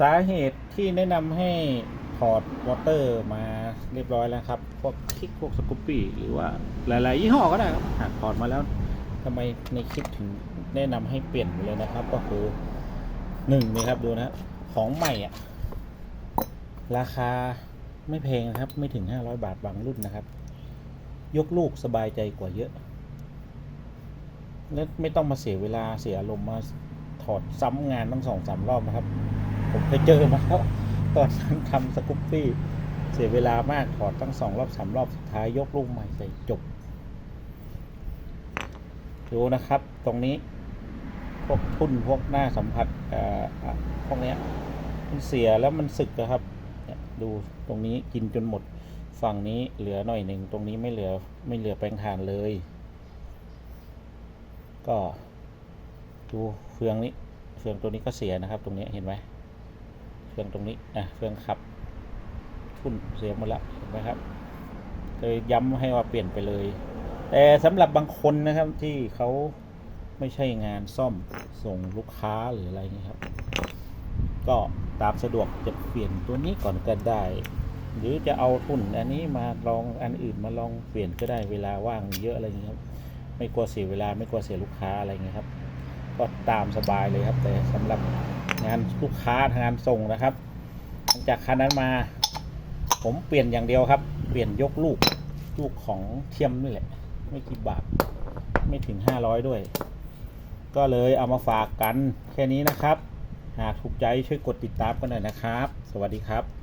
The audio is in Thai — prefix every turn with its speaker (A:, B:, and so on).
A: สาเหตุที่แนะนำให้ถอดวอเตอร์มาเรียบร้อยแล้วครับ พวกคลิกพวกสกูปปี้หรือว่าหลาย ๆ ยี่ห้อก็ได้ครับหากถอดมาแล้วทำไมในคลิปถึงแนะนำให้เปลี่ยนเลยนะครับ ก็คือหนึ่งนี่ครับดูนะของใหม่อะ ราคาไม่แพงนะครับ ไม่ถึง 500 บาทบางรุ่นนะครับ ยกลูกสบายใจกว่าเยอะ และไม่ต้องมาเสียเวลาเสียอารมณ์มาถอดซ้ำงานตั้งสองสามรอบนะครับ ผมเคยเจอมาแล้วตอนนั้นทำสกุปปี้ เสียเวลามากถอดตั้งสองรอบสามรอบสุดท้ายยกลูกใหม่ใส่จบ ดูนะครับ ตรงนี้ พวกทุ่นพวกหน้าสัมผัสอ่ออะพวกนี้มันเสียแล้วมันสึกนะครับดูตรงนี้กินจนหมดฝั่งนี้เหลือหน่อยหนึ่งตรงนี้ไม่เหลือไม่เหลือแปลงทานเลย ก็ดูเฟืองนี้เฟืองตัวนี้ก็เสียนะครับ ตรงนี้เห็นไหม เฟืองตรงนี้อะเฟืองขับทุ่นเสียหมดแล้วเห็นไหมครับเลยย้ำให้ว่าเปลี่ยนไปเลย แต่สำหรับบางคนนะครับที่เขาไม่ใช่งานซ่อมส่งลูกค้าหรืออะไรเงี้ยครับ ก็ตามสะดวกจะเปลี่ยนตัวนี้ก่อนก็ได้ หรือจะเอาทุ่นอันนี้มาลองอันอื่นมาลองเปลี่ยนก็ได้เวลาว่างเยอะอะไรอย่างเงี้ยครับไม่กลัวเสียเวลาไม่กลัวเสียลูกค้าอะไรเงี้ยครับ ก็ตามสบายเลยครับแต่สำหรับ งานลูกค้างานส่งนะครับหลังจากคันนั้นมา ผมเปลี่ยนอย่างเดียวครับ เปลี่ยนยกลูกลูกของเทียมนี่แหละ ไม่กี่บาท ไม่ถึงห้าร้อยด้วย ก็เลยเอามาฝากกันแค่นี้นะครับ หากถูกใจช่วยกดติดตามกันหน่อยนะครับ สวัสดีครับ